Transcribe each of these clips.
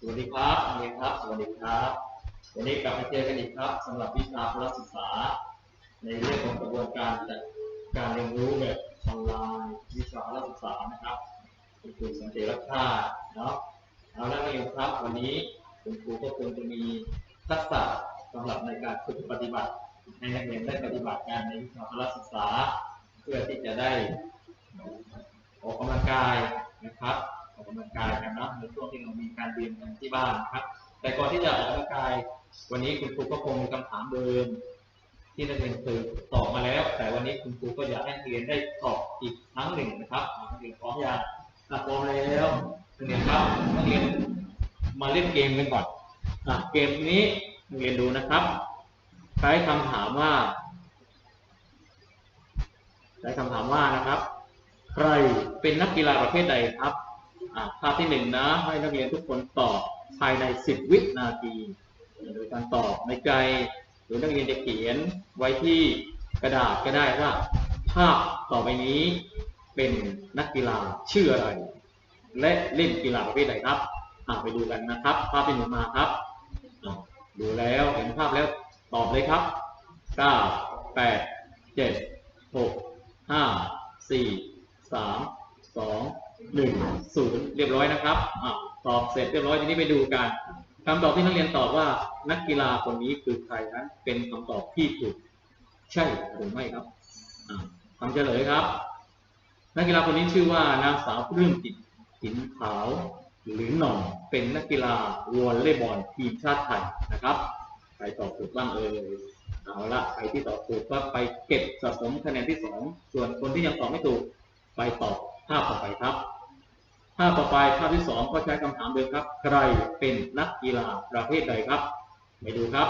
สวัสดีครับนักเรียนครับ สวัสดีครับ วันนี้กลับมาเจอกันอีกครับสำหรับวิชาพละศึกษา ในเรื่องของกระบวนการจัดการเรียนรู้แบบออนไลน์วิชาพละศึกษานะครับคุณครูสันติรักษาเนาะเอาละนักเรียนครับ วันนี้คุณครูก็คงจะมีทักษะสำหรับในการฝึกปฏิบัติให้นักเรียนได้ปฏิบัติการในวิชาพละศึกษา เพื่อที่จะได้ออกกำลังกายนะครับ ออกกำลังกายกันเนาะในช่วงที่เรามีการเรียนกันที่บ้านนะครับ แต่ก่อนที่จะออกกำลังกาย วันนี้คุณครูก็คงมีคำถามเดิมที่นักเรียนเคยตอบมาแล้ว แต่วันนี้คุณครูก็อยากให้นักเรียนได้ตอบอีกครั้งหนึ่งนะครับนักเรียนพร้อมยังอะพร้อมแล้วนักเรียนครับนักเรียนมาเล่นเกมกันก่อนอเกมนี้นักเรียนดูนะครับ ใช้คำถามว่าใช้คำถามว่านะครับ ใครเป็นนักกีฬาประเภทใดครับ ภาพที่หนึ่งนะให้นักเรียนทุกคนตอบภายใน 10 วินาที โดยการตอบในใจหรือนักเรียนจะเขียนไว้ที่กระดาษก็ได้ว่า ภาพต่อไปนี้เป็นนักกีฬาชื่ออะไร และเล่นกีฬาประเภทใดครับไปดูกันนะครับ ภาพที่หนึ่งมาครับดูแล้วเห็นภาพแล้วตอบเลยครับ9 8 7 6 5 4สามสอง หนึ่งศูนย์เรียบร้อยนะครับอตอบเสร็จเรียบร้อยทีนี้ไปดูกันคำตอบที่นักเรียนตอบว่านักกีฬาคนนี้คือใครนั้นเป็นคำตอบที่ถูกใช่หรือไม่ครับคำเฉลยครับ นักกีฬาคนนี้ชื่อว่านางสาวปลื้มจิตสินขาวหรือหน่องเป็นนักกีฬาวอลเลย์บอลทีมชาติไทยนะครับใครตอบถูกบ้างเอ่ยเอาละใครที่ตอบถูกก็ไปเก็บสะสมคะแนนที่สองส่วนคนที่ยังตอบไม่ถูกไปตอบ ภาพต่อไปครับ ภาพต่อไปภาพที่สองก็ใช้คำถามเดิมครับ ใครเป็นนักกีฬาประเภทใดครับไปดูครับ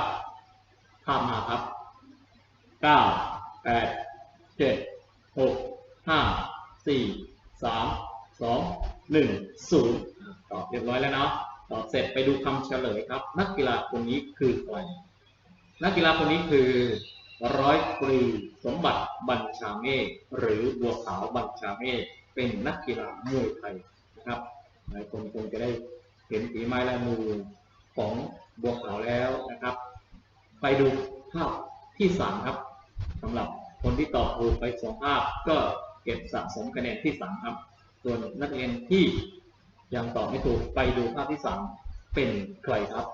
ภาพมาครับเก้าแปดเจ็ดหกห้าสี่สามสองหนึ่งศูนย์ตอบเรียบร้อยแล้วเนาะตอบเสร็จไปดูคำเฉลยครับ นักกีฬาคนนี้คือใครนักกีฬาคนนี้คือร้อยตรีสมบัติบัญชาเมฆหรือบัวขาวบัญชาเมฆ เป็นนักกีฬามวยไทยนะครับหลายคนคงจะได้เห็นฝีไม้ลายมือของบัวขาวแล้วนะครับ ไปดูภาพที่สามครับสำหรับคนที่ตอบถูกไปสองภาพก็เก็บสะสมคะแนนที่สามครับ ส่วนนักเรียนที่ยังตอบไม่ถูกไปดูภาพที่สามเป็นใครครับ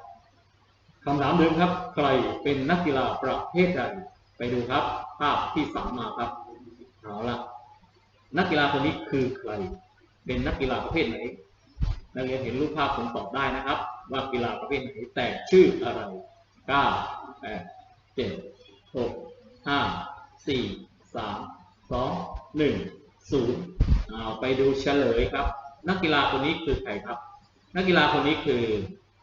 คำถามเดิมครับ ใครเป็นนักกีฬาประเภทใดไปดูครับ ภาพที่สามมาครับเอาละ นักกีฬาคนนี้คือใคร เป็นนักกีฬาประเภทไหน นักเรียนเห็นรูปภาพผมตอบได้นะครับ ว่ากีฬาประเภทไหนแต่ชื่ออะไรเก้าแปดเจ็ดหกห้าสี่สามสองหนึ่งศูนย์เอาไปดูเฉลยครับ นักกีฬาคนนี้คือใครครับ นักกีฬาคนนี้คือ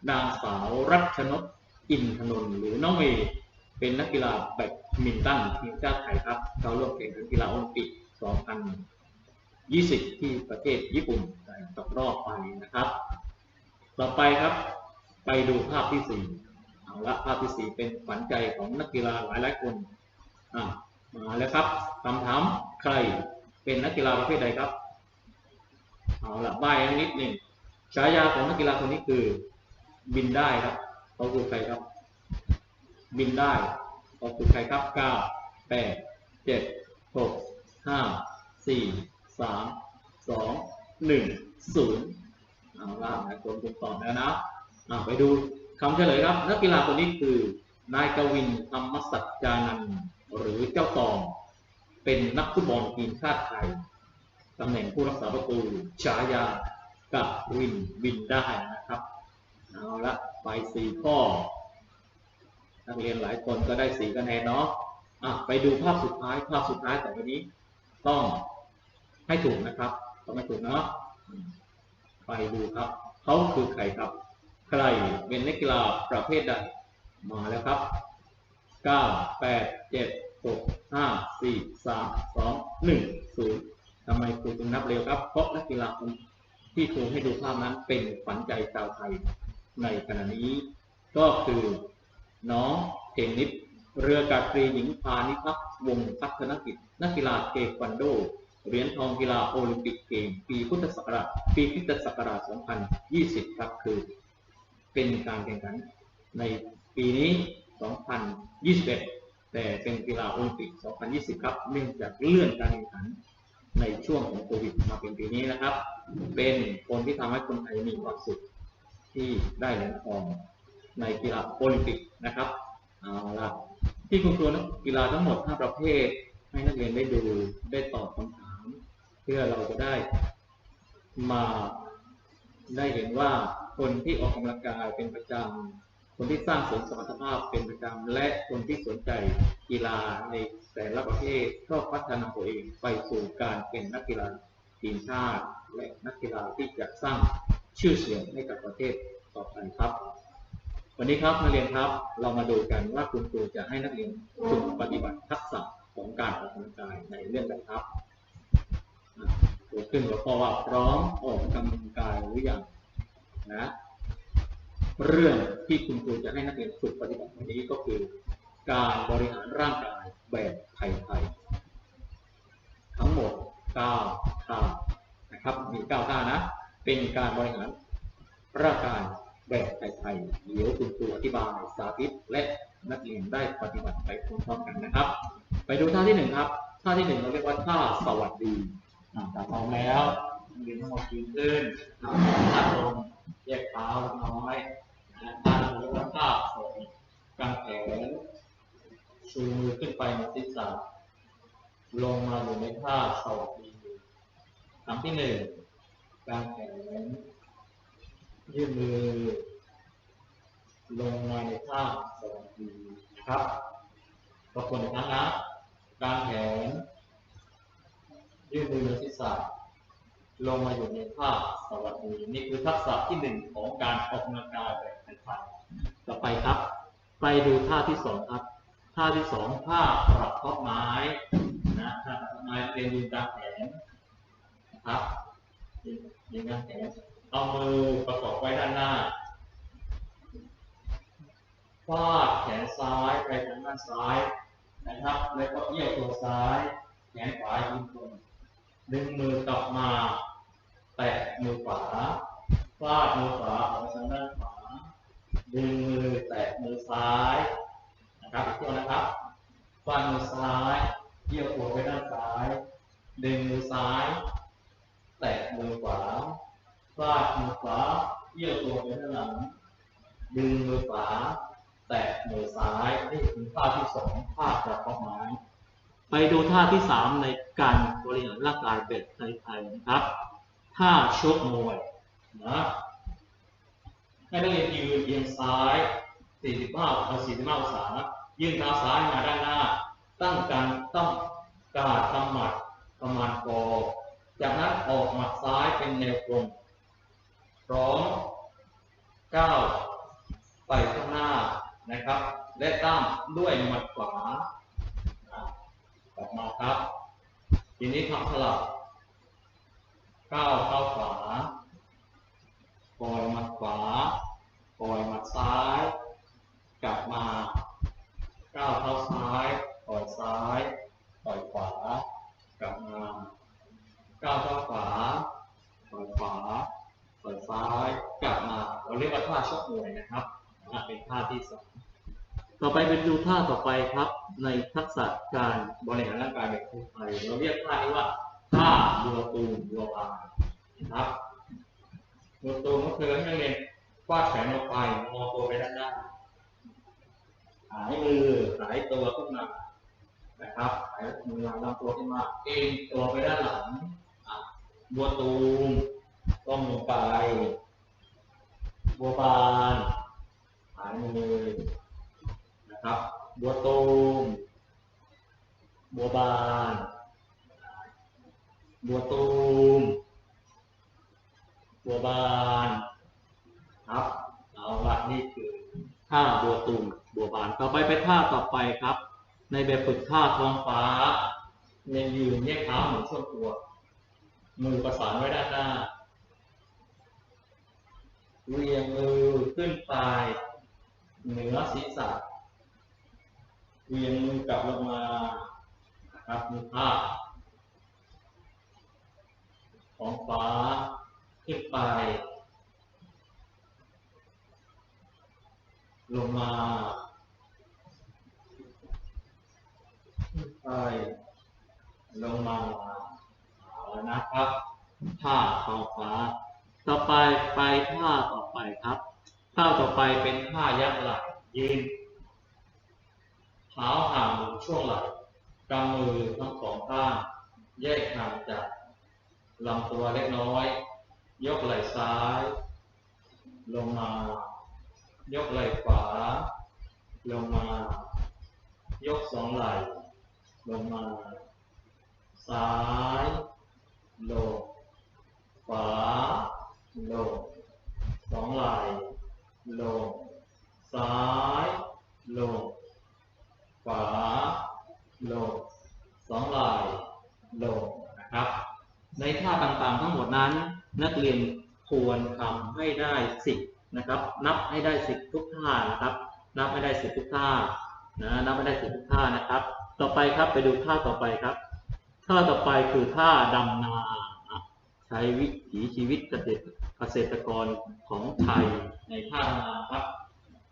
นางสาวรัชนกอินทนนท์หรือน้องเมย์เป็นนักกีฬาแบดมินตันทีมชาติไทยครับ เข้าร่วมแข่งขันกีฬาโอลิมปิก 20 ที่ประเทศญี่ปุ่นตกรอบไปนะครับ ต่อไปครับไปดูภาพที่สี่เอาละภาพที่สี่เป็นขวัญใจของนักกีฬาหลายหลายคนอ่ามาแล้วครับคำถามใครเป็นนักกีฬาประเภทใดครับ เอาละใบ้นิดหนึ่งฉายาของนักกีฬาคนนี้คือบินได้ครับเขาคือใครครับ บินได้เขาคือใครครับเก้าแปดเจ็ดหกห้าสี่ สามสองหนึ่งศูนย์เอาล่ะหลายคนคงตอบแล้วนะอะไปดูคำเฉลยครับ นักกีฬาคนนี้คือนายกวินธรรมสัจจานันหรือเจ้าตอง เป็นนักฟุตบอลทีมชาติไทยตำแหน่งผู้รักษาประตูฉายากับวินบินได้นะครับเอาละไปสี่ข้อ นักเรียนหลายคนก็ได้สี่คะแนนเนาะอะไปดูภาพสุดท้ายภาพสุดท้ายแต่อไปนี้ ต้อง ให้ถูกนะครับต้องให้ถูกเนาะไปดูครับ เขาคือใครครับ ใครเป็นนักกีฬาประเภทใด มาแล้วครับเก้าแปดเจ็ดหกห้าสี่สามสองหนึ่งศูนย์ทำไมครูจึงนับเร็วครับ เพราะนักกีฬาที่ครูให้ดูภาพนั้นเป็นขวัญใจชาวไทยในขณะนี้ ก็คือน้องเทนนิสเรือกาตรีหญิงพานิพักษ์วงพัฒนกิจ นักกีฬาเทควันโด เหรียญทองกีฬาโอลิมปิกเกมปีพุทธศักราชปีพุทธศักราช 2020 ครับคือ เป็นการแข่งขันในปีนี้ 2021 แต่เป็นกีฬาโอลิมปิก 2020 ครับ เนื่องจากเลื่อนการแข่งขันในช่วงของโควิดมาเป็นปีนี้นะครับ เป็นคนที่ทำให้คนไทยมีความสุขที่ได้เหรียญทองในกีฬาโอลิมปิกนะครับเอาละที่คุณครูนักกีฬาทั้งหมด 5 ประเภท ให้นักเรียนได้ดูได้ตอบคำถาม พื่อเราจะได้มาได้เห็นว่าคนที่ออกกำลังกายเป็นประจำ คนที่สร้างเสริมสมรรถภาพเป็นประจำ และคนที่สนใจกีฬาในแต่ละประเภทก็พัฒนาตัวเองไปสู่การเป็นนักกีฬาทีมชาติ และนักกีฬาที่จะสร้างชื่อเสียงให้กับประเทศต่อไปครับ วันนี้ครับนักเรียนครับเรามาดูกันว่าคุณครูจะให้นักเรียนฝึกปฏิบัติทักษะของการออกกำลังกายในเรื่องใดครับ ขึ้นหัวข้อว่าพร้อมออกกำลังกายหรือยังนะเรื่องที่คุณครูจะให้นักเรียนฝึกปฏิบัติวันนี้ก็คือ การบริหารร่างกายแบบไทยๆทั้งหมด 9 ท่านะครับ มี 9 ท่านะ เป็นการบริหารร่างกายแบบไทยๆเดี๋ยวคุณครูอธิบายสาธิตและนักเรียนได้ปฏิบัติไปพร้อมๆกันนะครับ ไปดูท่าที่หนึ่งครับ ท่าที่หนึ่งเราเรียกว่าท่าสวัสดี ต่พร้อแล้วนักเรียนทั้งหมดยืนขึ้นท่าลงแยกเท้าน้อยนะท่าหนึ่งเรียกว่าท่าสวัสดีกางแขนชูมือขึ้นไปเหนือศีรษะลงมาอยู่ในท่าสวัสดีครั้งที่หนึ่งกางแขนยื่นมือ ลงมาในท่าสวัสดีครับรบกวนอีกครั้งนะกางแขน ยื่นมือเหนือศีรษะลงมาอยู่ในท่าสวัสดีนี่คือทักษะที่หนึ่งของการออกกำลังกายแบบไทยๆต่อไปครับ ไปดูท่าที่สองครับ ท่าที่สองท่าปรับข้อไม้นะท่าปรับไม้เป็นยืนกางแขนนะครับยืนกางแขนเอามือประกอบไว้ด้านหน้าฟาดแขนซ้ายไปทางด้านซ้ายนะครับ แล้วก็เอี้ยวตัวซ้าย แขนขวายืนตรง ดึงมือกลับมาแตะมือขวาฟาดมือขวาออกทางด้านขวา ดึงมือแตะมือซ้ายนะครับอีกตัวนะครับฟาดมือซ้ายเอี้ยวตัวไปด้านซ้าย ดึงมือซ้าย แตะมือขวาฟาดมือขวาเอี้ยวตัวไปด้านหลัง ดึงมือขวาแตะมือซ้ายนี่คือท่าที่สองท่าจับข้อไม้ ไปดูท่าที่สามในการบริหารร่างกายแบบไทยๆนะครับ ท่าชกมวยนะให้นักเรียนยืนเอียงซ้าย 45เอา45องศายื่นเท้าซ้ายมาด้านหน้า ตั้งการตั้งการทำหมัดประมาณกอจากนั้นออกหมัดซ้ายเป็นแนวตรงพร้อมก้าวไปข้างหน้านะครับ และตั้งด้วยหมัดขวา มาครับ ทีนี้ทำสลับก้าวเข้าขวาปล่อยมัดขวาปล่อยมัดซ้าย กลับมา ก้าวเข้าซ้ายปล่อยซ้ายปล่อยขวา กลับมา ก้าวเข้าขวาปล่อยขวาปล่อยซ้าย กลับมา เราเรียกว่าท่าชกมวยนะครับอะเป็นท่าที่สอง ไปเป็นดูท่าต่อไปครับ ในทักษะการบริหารร่างกายแบบไทยเราเรียกท่านี้ว่าท่าบัวตูมบัวบานนะครับบัวตูมก็คือให้นักเรียนฟาดแขนลงไปงอตัวไปด้านหน้าหายมือหายตัวขึ้นมานะครับหายมือหลังลำตัวขึ้นมาเอ็นตัวไปด้านหลังบัวตูมก้มลงไปบัวบานหายมือ นะครับ บัวตูม บัวบาน บัวตูม บัวบานครับเอาละนี่คือท่าบัวตูม บัวบาน ต่อไปเป็นท่าต่อไปครับ ในแบบฝึกท่าท้องฟ้า ในยืนแยกเท้าหมุนช่วงตัว มือประสานไว้ด้านหน้าเรียงมือขึ้นไปเหนือศีรษะ เรียงมือกลับลงมาครับมือภาพท้องฟ้าขึ้นไป ลงมาขึ้นไปลงมาเอาแล้วนะครับท่าข้าฟ้า ต่อไปไปท่าต่อไปครับท่าต่อไปเป็นท่ายักไหล่ยืน ท้าห่างบนช่วงไหล่กำมือทั้งสองข้างแยกห่างจากลำตัวเล็กน้อย ยกไหล่ซ้าย ลงมา ยกไหล่ขวา ลงมา ยกสองไหล่ ลงมา ซ้าย ลง ขวา ลง สองไหล่ ลง ซ้าย ลง ขวาลงสองไหล่ลงนะครับ ในท่าต่างๆทั้งหมดนั้น นักเรียนควรทำให้ได้สิบนะครับ นับให้ได้สิบทุกท่านะครับ นับให้ได้สิบทุกท่านะนับให้ได้สิบทุกท่านะครับ ต่อไปครับไปดูท่าต่อไปครับท่าต่อไปคือท่าดำนาใช้วิถีชีวิตเกษตรเกษตรกรของไทยในท่านาครับ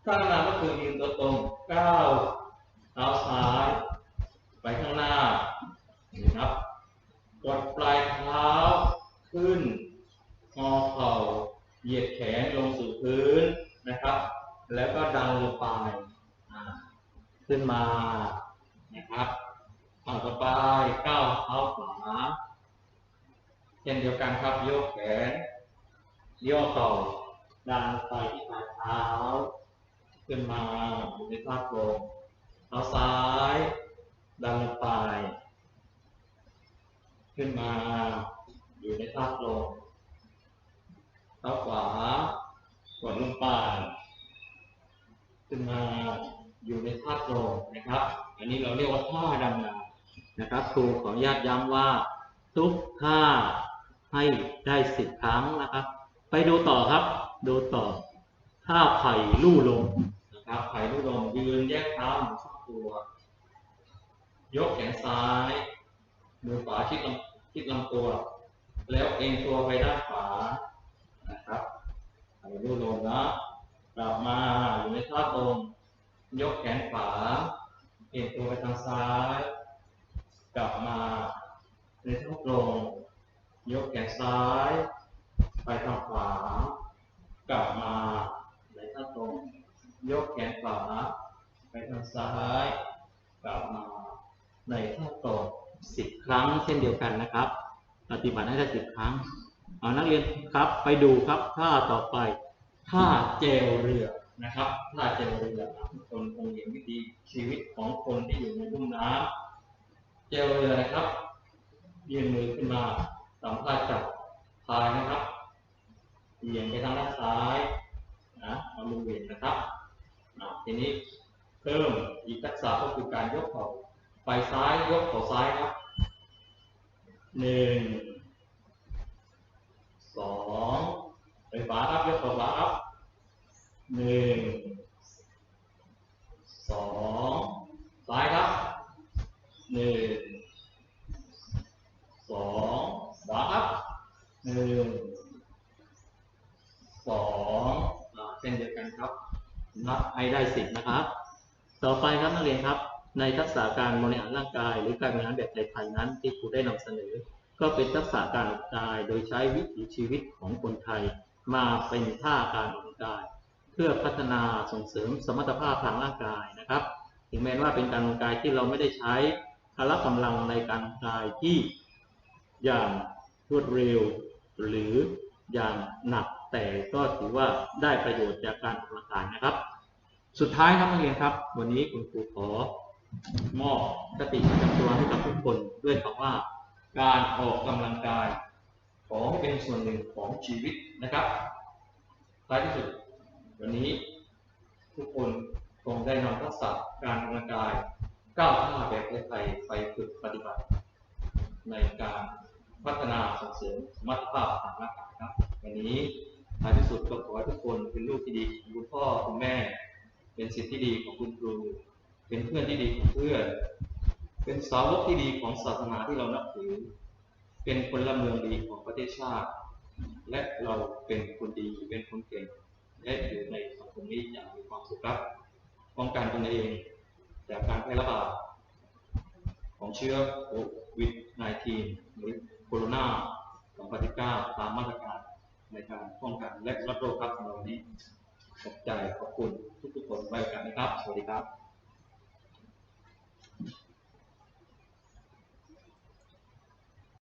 ท่านาก็คือยืนตัวตรงก้าว ท้าซ้ายไปข้างหน้านะครับ กดปลายเท้าขึ้นงอเข่าเหยียดแขนลงสู่พื้นนะครับ แล้วก็ดันลงไปขึ้นมานะครับเอต่อไปก้าวเท้าขวาเช่นเดียวกันครับยกแขนย่อเข่าดันไปที่ปลายเท้า ขึ้นมาอยู่ในท่าตรง เท้าซ้าย ดันลงไป ขึ้นมา อยู่ในท่าตรงเท้าขวากดลงไป ขึ้นมา อยู่ในท่าตรงนะครับ อันนี้เราเรียกว่าท่าดำนานะครับ ครูขออนุญาตย้ำว่า ทุกท่าให้ได้สิบครั้งนะครับ ไปดูต่อครับ ดูต่อท่าไผ่ลู่ลมนะครับไผ่ลู่ลมยืนแยกเท้าหนช่ว ตัว ยกแขนซ้าย มือขวาชิดลำชิดลำตัว แล้วเอ็นตัวไปด้านขวานะครับไผ่ลู่ลมนะกลับมาอยู่ในท่าตรง ยกแขนขวา เอ็นตัวไปทางซ้าย กลับมาในท่าตรง ยกแขนซ้าย ไปทางขวา กลับมาในท่าตรง ยกแขนขวา ไปทางซ้ายกลับมาในท่าตรงสิบครั้งเช่นเดียวกันนะครับ ปฏิบัติให้ได้สิบครั้งเอานักเรียนครับไปดูครับท่าต่อไปท่าเจลเรือนะครับท่าเจลเรือทุกคนคงเห็นวิธีชีวิตของคนที่อยู่ในลุ่มน้ำเจลเรือนะครับยื่นมือขึ้นมาสัมผัสจับพายนะครับเหวี่ยงไปทางด้านซ้ายนะเอามือเวียงนะครับทีนี้ เพิ่มอีกทักษะก็คือการยกเข่าไปซ้ายยกเข่าซ้ายครับหนึ่งสองไปขวาครับยกเข่าขวาครับหนึ่งสองซ้ายครับหนึ่งสองขวาครับหนึ่งสองเช่นเดียวกันครับนับให้ได้สิบนะครับ ต่อไปครับนักเรียนครับ ในทักษะการบริหารร่างกาย หรือการบริหารแบบไทยๆนั้น ที่ครูได้นำเสนอ ก็เป็นทักษะการออกกาย โดยใช้วิถีชีวิตของคนไทย มาเป็นท่าการออกกำลังกาย เพื่อพัฒนาส่งเสริมสมรรถภาพทางร่างกายนะครับ ถึงแม้ว่าเป็นการออกกำลังกายที่เราไม่ได้ใช้พละกำลังในการออกกำลังกายที่อย่างรวดเร็ว หรืออย่างหนักแต่ก็ถือว่าได้ประโยชน์จากการออกกำลังกายนะครับ สุดท้ายครับนักเรียนครับ วันนี้คุณครูขอมอบคติประจำตัวให้กับทุกคนด้วยคำว่า การออกกำลังกาย ขอให้เป็นส่วนหนึ่งของชีวิตนะครับท้ายที่สุด วันนี้ทุกคนคงได้นำทักษะการออกกำลังกายก้าวท่าแบบไทยๆไปฝึกปฏิบัติ ในการพัฒนาส่งเสริมสมรรถภาพทางร่างกายครับ วันนี้ท้ายที่สุดก็ขอให้ทุกคนเป็นลูกที่ดีคุณพ่อคุณแม่ เป็นสิทธิ์ที่ดีของคุณครู เป็นเพื่อนที่ดีของเพื่อน เป็นสาวกที่ดีของศาสนาที่เรานับถือ เป็นคนละเมืองดีของประเทศชาติ และเราเป็นคนดีเป็นคนเก่ง และอยู่ในสังคมนี้อย่างมีความสุขครับป้องกันตนเองจากการแพร่ระบาดของเชื้อโควิด -19 หรือโคโรนา2019 ตามมาตรการในการป้องกันและรับโรคครับของเรานี้ ขอบใจขอบคุณทุกทุกคนไว้กันนะครับ สวัสดีครับ